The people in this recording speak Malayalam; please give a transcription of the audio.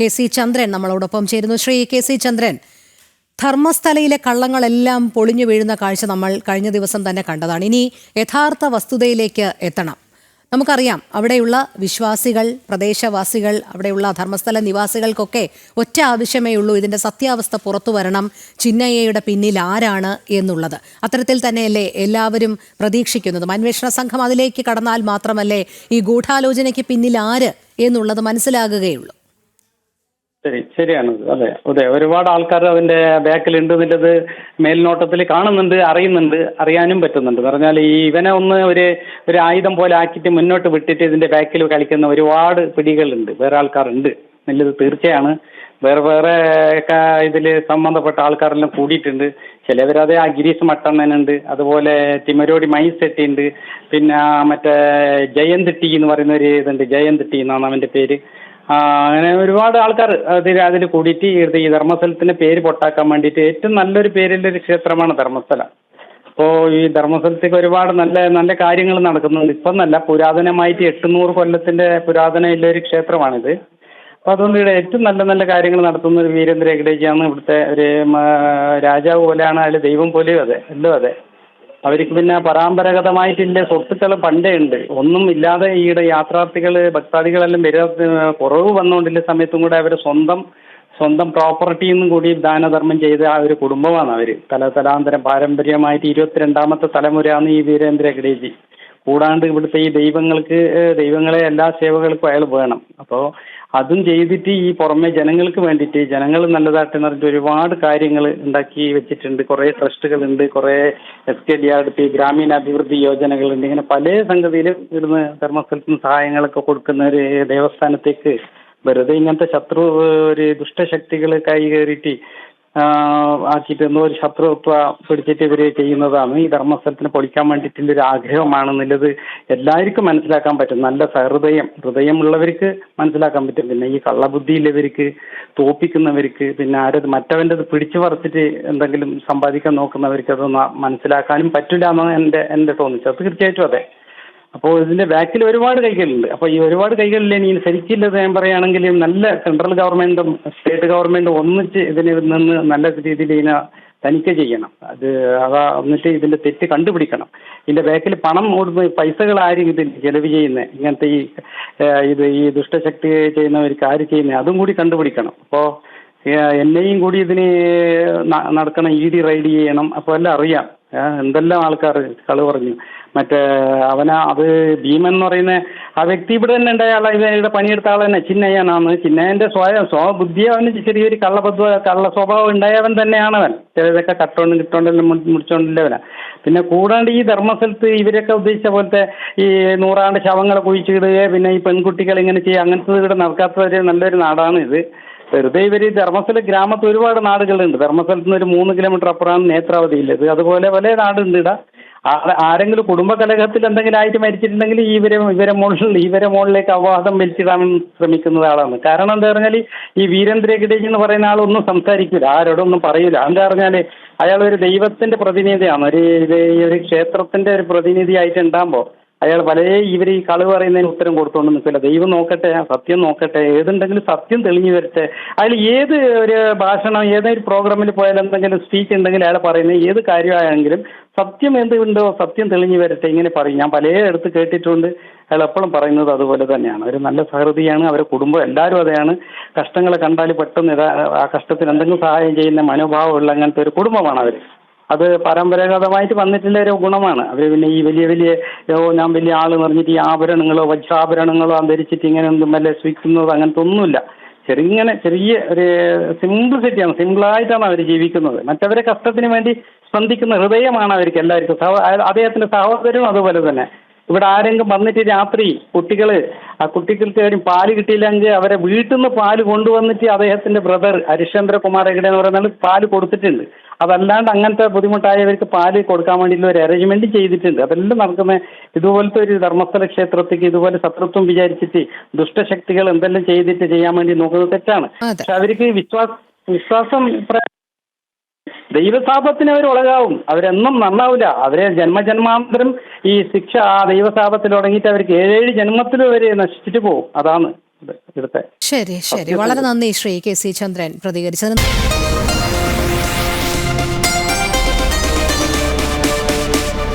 കെ സി ചന്ദ്രൻ നമ്മളോടൊപ്പം ചേരുന്നു. ശ്രീ കെ സി ചന്ദ്രൻ ധർമ്മസ്ഥലയിലെ കള്ളങ്ങളെല്ലാം പൊളിഞ്ഞു വീഴുന്ന കാഴ്ച നമ്മൾ കഴിഞ്ഞ ദിവസം തന്നെ കണ്ടതാണ്. ഇനി യഥാർത്ഥ വസ്തുതയിലേക്ക് എത്തണം. നമുക്കറിയാം അവിടെയുള്ള വിശ്വാസികൾ പ്രദേശവാസികൾ അവിടെയുള്ള ധർമ്മസ്ഥല നിവാസികൾക്കൊക്കെ ഒറ്റ ആവശ്യമേ ഉള്ളൂ. ഇതിന്റെ സത്യാവസ്ഥ പുറത്തു വരണം. ചിന്നയ്യയുടെ പിന്നിൽ ആരാണ് എന്നുള്ളത്. അത്തരത്തിൽ തന്നെയല്ലേ എല്ലാവരും പ്രതീക്ഷിക്കുന്നതും. അന്വേഷണ സംഘം അതിലേക്ക് കടന്നാൽ മാത്രമല്ലേ ഈ ഗൂഢാലോചനയ്ക്ക് പിന്നിൽ ആര് എന്നുള്ളത് മനസ്സിലാകുകയുള്ളൂ. ശരി ശരിയാണ്. അതെ അതെ. ഒരുപാട് ആൾക്കാർ അതിന്റെ ബാക്കിലുണ്ട് എന്നുള്ളത് മേൽനോട്ടത്തിൽ കാണുന്നുണ്ട് അറിയുന്നുണ്ട് അറിയാനും പറ്റുന്നുണ്ട്. പറഞ്ഞാൽ ഈ ഇവനെ ഒന്ന് ഒരു ഒരു ആയുധം പോലെ ആക്കിയിട്ട് മുന്നോട്ട് വിട്ടിട്ട് ഇതിന്റെ ബാക്കിൽ കളിക്കുന്ന ഒരുപാട് പിടികളുണ്ട്. വേറെ ആൾക്കാരുണ്ട്. എന്നുള്ളത് തീർച്ചയാണ്. വേറെ വേറെ ഇതിൽ സംബന്ധപ്പെട്ട ആൾക്കാരെല്ലാം കൂടിയിട്ടുണ്ട്. ചിലവരത് ആ ഗിരീഷ് മട്ടണ്ണനുണ്ട്. അതുപോലെ തിമരോടി മൈസ് ഉണ്ട് പിന്നെ മറ്റേ ജയന്ത് ടി എന്ന് പറയുന്ന ഒരു ഇതുണ്ട്. ജയന്ത് ടി എന്നാണ് അവന്റെ പേര്. അങ്ങനെ ഒരുപാട് ആൾക്കാർ അതിൽ അതിൽ കൂടിയിട്ട് ഈ ധർമ്മസ്ഥലത്തിന്റെ പേര് പൊട്ടാക്കാൻ വേണ്ടിയിട്ട് ഏറ്റവും നല്ലൊരു പേരുള്ള ഒരു ക്ഷേത്രമാണ് ധർമ്മസ്ഥലം. അപ്പോൾ ഈ ധർമ്മസ്ഥലത്തേക്ക് ഒരുപാട് നല്ല നല്ല കാര്യങ്ങൾ നടക്കുന്നുണ്ട്. ഇപ്പം നല്ല പുരാതനമായിട്ട് എട്ടുനൂറ് കൊല്ലത്തിന്റെ പുരാതനമുള്ള ഒരു ക്ഷേത്രമാണിത്. അപ്പോൾ അതുകൊണ്ട് ഇവിടെ ഏറ്റവും നല്ല നല്ല കാര്യങ്ങൾ നടത്തുന്ന ഒരു വീരേന്ദ്ര ഹെഗ്ഡേജിയാണ് ഇവിടുത്തെ ഒരു രാജാവ് പോലെയാണ് അതിൽ ദൈവം പോലെയും അതെ എല്ലാം അതെ. അവർക്ക് പിന്നെ പരമ്പരാഗതമായിട്ടില്ല. സ്വത്തുക്കൾ പണ്ടേ ഉണ്ട്. ഒന്നും ഇല്ലാതെ ഈയിടെ യാത്രാർത്ഥികൾ ഭക്താദികളെല്ലാം വരാ കുറവ് വന്നുകൊണ്ടില്ല സമയത്തും കൂടെ അവർ സ്വന്തം സ്വന്തം പ്രോപ്പർട്ടിയിൽ നിന്നും കൂടി ദാനധർമ്മം ചെയ്ത ആ ഒരു കുടുംബമാണ് അവർ തല തലാന്തരം പാരമ്പര്യമായിട്ട് ഇരുപത്തിരണ്ടാമത്തെ തലമുറയാണ് ഈ വീരേന്ദ്ര ഗഡേജി കൂടാണ്ട് ഇവിടുത്തെ ഈ ദൈവങ്ങൾക്ക് ദൈവങ്ങളെ എല്ലാ സേവകൾക്കും അയാൾ വേണം. അപ്പോൾ അതും ചെയ്തിട്ട് ഈ പുറമെ ജനങ്ങൾക്ക് വേണ്ടിയിട്ട് ജനങ്ങൾ നല്ലതായിട്ട് പറഞ്ഞിട്ട് ഒരുപാട് കാര്യങ്ങൾ ഉണ്ടാക്കി വെച്ചിട്ടുണ്ട്. കുറേ ട്രസ്റ്റുകളുണ്ട് കുറേ S K D R P ഗ്രാമീണ അഭിവൃദ്ധി യോജനകളുണ്ട് ഇങ്ങനെ പല സംഗതിയിലും ഇവിടുന്ന് ധർമ്മസ്ഥലത്തിന് സഹായങ്ങളൊക്കെ കൊടുക്കുന്ന ഒരു ദേവസ്ഥാനത്തേക്ക് വെറുതെ ഇങ്ങനത്തെ ശത്രു ഒരു ദുഷ്ടശക്തികൾ കൈ ആക്കിയിട്ട് എന്തോ ഒരു ശത്രുത്വ പിടിച്ചിട്ട് ഇവർ ചെയ്യുന്നതാണ്. ഈ ധർമ്മസ്ഥലത്തിന് പൊളിക്കാൻ വേണ്ടിയിട്ടുള്ള ഒരു ആഗ്രഹമാണെന്നുള്ളത് എല്ലാവർക്കും മനസ്സിലാക്കാൻ പറ്റും. നല്ല സഹൃദയം ഹൃദയമുള്ളവർക്ക് മനസ്സിലാക്കാൻ പറ്റും. പിന്നെ ഈ കള്ളബുദ്ധിയുള്ളവർക്ക് തോപ്പിക്കുന്നവർക്ക് പിന്നെ ആരത് മറ്റവന്റെ പിടിച്ചു പറിച്ചിട്ട് എന്തെങ്കിലും സമ്പാദിക്കാൻ നോക്കുന്നവർക്ക് അതൊന്നും മനസ്സിലാക്കാനും പറ്റില്ല എന്നാണ് എന്റെ എന്റെ തോന്നിച്ചത് തീർച്ചയായിട്ടും അതെ. അപ്പോൾ ഇതിന്റെ ബാക്കിൽ ഒരുപാട് കൈകളുണ്ട്. അപ്പോൾ ഈ ഒരുപാട് കൈകളിൽ ഇനി ശരിക്കില്ലത് ഞാൻ പറയുകയാണെങ്കിൽ നല്ല സെൻട്രൽ ഗവൺമെന്റും സ്റ്റേറ്റ് ഗവൺമെന്റും ഒന്നിച്ച് ഇതിന് നിന്ന് നല്ല രീതിയിൽ ഇതിനെ തനിക്ക് ചെയ്യണം. അത് അതാ എന്നിട്ട് ഇതിന്റെ തെറ്റ് കണ്ടുപിടിക്കണം. ഇതിന്റെ ബാക്കിൽ പണം ഓടുന്ന പൈസകൾ ആരും ഇതിൽ ചെലവ് ചെയ്യുന്നത് ഇങ്ങനത്തെ ഈ ഇത് ഈ ദുഷ്ടശക്തി ചെയ്യുന്നവർക്ക് ആര് ചെയ്യുന്നത് അതും കൂടി കണ്ടുപിടിക്കണം. അപ്പോൾ എന്നെയും കൂടി ഇതിന് നടക്കണം ഇ ഡി റൈഡ് ചെയ്യണം. അപ്പോൾ എല്ലാം അറിയാം. എന്തെല്ലാം ആൾക്കാർ കൾ പറഞ്ഞു. മറ്റേ അവന അത് ഭീമൻ എന്ന് പറയുന്ന ആ വ്യക്തി ഇവിടെ തന്നെ ഉണ്ടായ ആളെ ഇവിടെ പണിയെടുത്ത ആൾ തന്നെ. ചിന്നയ്യനാണ്. ചിന്നയന്റെ സ്വയം സ്വബുദ്ധി അവന് ചെറിയൊരു കള്ളബദ്ധ കള്ള സ്വഭാവം ഉണ്ടായവൻ തന്നെയാണ് അവൻ. ചിലതൊക്കെ കട്ടോണ്ട് കിട്ടോണ്ടെല്ലാം മുടി- മുടിച്ചോണ്ടില്ലവനാ. പിന്നെ കൂടാണ്ട് ഈ ധർമ്മസ്ഥലത്ത് ഇവരൊക്കെ ഉദ്ദേശിച്ച പോലത്തെ ഈ നൂറാണ്ട് ശവങ്ങളെ കുഴിച്ചിടുക പിന്നെ ഈ പെൺകുട്ടികൾ ഇങ്ങനെ ചെയ്യുക അങ്ങനത്തെ ഇവിടെ നടക്കാത്ത ഒരു നല്ലൊരു നാടാണ് ഇത്. വെറുതെ ഇവർ ധർമ്മസ്ഥല ഗ്രാമത്തിൽ ഒരുപാട് നാടുകളുണ്ട്. ധർമ്മസ്ഥലത്ത് നിന്ന് ഒരു മൂന്ന് കിലോമീറ്റർ അപ്പുറമാണ് നേത്രാവതിയില്ലത് അതുപോലെ പല നാടുണ്ട് ഇവിടെ ആരെങ്കിലും കുടുംബ കലഹത്തിൽ എന്തെങ്കിലും ആയിട്ട് മരിച്ചിട്ടുണ്ടെങ്കിൽ ഈ ഇവരെ ഇവരെ മുകളിൽ ഇവരെ മുകളിലേക്ക് അപവാദം വലിച്ചിടാൻ ശ്രമിക്കുന്ന ആളാണ് കാരണം എന്താ പറഞ്ഞാൽ ഈ വീരേന്ദ്ര ഗഡേജ് എന്ന് പറയുന്ന ആളൊന്നും സംസാരിക്കില്ല ആരോടൊന്നും പറയില്ല എന്താ പറഞ്ഞാൽ അയാൾ ഒരു ദൈവത്തിന്റെ പ്രതിനിധിയാണ്. ഒരു ഒരു ക്ഷേത്രത്തിന്റെ ഒരു പ്രതിനിധിയായിട്ട് ഉണ്ടാകുമ്പോൾ അയാൾ പല ഇവർ ഈ കളവ് പറയുന്നതിന് ഉത്തരം കൊടുത്തുകൊണ്ട് നിൽക്കില്ല. ദൈവം നോക്കട്ടെ സത്യം നോക്കട്ടെ ഏതുണ്ടെങ്കിലും സത്യം തെളിഞ്ഞു വരട്ടെ. അതിൽ ഏത് ഒരു ഭാഷണം ഏതൊരു പ്രോഗ്രാമിൽ പോയാൽ എന്തെങ്കിലും സ്പീച്ച് ഉണ്ടെങ്കിൽ അയാൾ പറയുന്ന ഏത് കാര്യമായെങ്കിലും സത്യം എന്തുണ്ടോ സത്യം തെളിഞ്ഞു വരട്ടെ ഇങ്ങനെ പറയും. ഞാൻ പല എടുത്ത് കേട്ടിട്ടുണ്ട്. അയാൾ എപ്പോഴും പറയുന്നത് അതുപോലെ തന്നെയാണ്. ഒരു നല്ല സഹൃദിയാണ് അവരെ കുടുംബം എല്ലാവരും അതെയാണ് കഷ്ടങ്ങളെ കണ്ടാൽ പെട്ടെന്ന് ആ കഷ്ടത്തിന് എന്തെങ്കിലും സഹായം ചെയ്യുന്ന മനോഭാവമുള്ള അങ്ങനത്തെ ഒരു കുടുംബമാണ് അവർ അത് പരമ്പരാഗതമായിട്ട് വന്നിട്ടുള്ള ഒരു ഗുണമാണ്. അവർ പിന്നെ ഈ വലിയ വലിയ ഓ ഞാൻ വലിയ ആൾ പറഞ്ഞിട്ട് ഈ ആഭരണങ്ങളോ വജ്രാഭരണങ്ങളോ ധരിച്ചിട്ട് ഇങ്ങനെ ഒന്നും വല്ല സ്വീകരിക്കുന്നത് അങ്ങനത്തെ ഒന്നുമില്ല. ചെറിങ്ങനെ ചെറിയ ഒരു സിംപ്ലിസിറ്റിയാണ് സിമ്പിളായിട്ടാണ് അവർ ജീവിക്കുന്നത്. മറ്റവരെ കഷ്ടത്തിന് വേണ്ടി സ്പന്ദിക്കുന്ന ഹൃദയമാണ് അവർക്ക് എല്ലാവർക്കും. സഹോ അദ്ദേഹത്തിന്റെ സഹോദരനും അതുപോലെ തന്നെ. ഇവിടെ ആരെങ്കിലും വന്നിട്ട് രാത്രി കുട്ടികൾ ആ കുട്ടികൾക്ക് കാര്യം പാൽ കിട്ടിയില്ലെങ്കിൽ അവരെ വീട്ടിൽ നിന്ന് പാൽ കൊണ്ടുവന്നിട്ട് അദ്ദേഹത്തിന്റെ ബ്രദർ ഹരിശ്ചന്ദ്രകുമാർ എങ്ങനെയാണെന്ന് എന്ന് പറയുന്ന ആൾ പാൽ കൊടുത്തിട്ടുണ്ട്. അതല്ലാണ്ട് അങ്ങനത്തെ ബുദ്ധിമുട്ടായവർക്ക് പാൽ കൊടുക്കാൻ വേണ്ടിയിട്ടുള്ള ഒരു അറേഞ്ച്മെന്റ് ചെയ്തിട്ടുണ്ട്. അതെല്ലാം നടക്കുന്ന ഇതുപോലത്തെ ഒരു ധർമ്മസ്ഥല ക്ഷേത്രത്തേക്ക് ഇതുപോലെ ശത്രുത്വം വിചാരിച്ചിട്ട് ദുഷ്ടശക്തികൾ എന്തെല്ലാം ചെയ്തിട്ട് ചെയ്യാൻ വേണ്ടി നോക്കുന്നത് തെറ്റാണ്. പക്ഷെ അവർക്ക് വിശ്വാസ വിശ്വാസം ദൈവസാപത്തിന് അവർ ഉളകാവും അവരെന്നും നന്നാവില്ല അവരെ ജന്മജന്മാന്തരം ഈ ശിക്ഷ ആ ദൈവസാപത്തിൽ തുടങ്ങിയിട്ട് അവർക്ക് ഏഴേഴ് ജന്മത്തിൽ വരെ നശിച്ചിട്ട് പോകും. അതാണ് ഇവിടുത്തെ ശരി ശരി. വളരെ നന്ദി ശ്രീ കെ സി ചന്ദ്രൻ പ്രതികരിച്ചതിന്.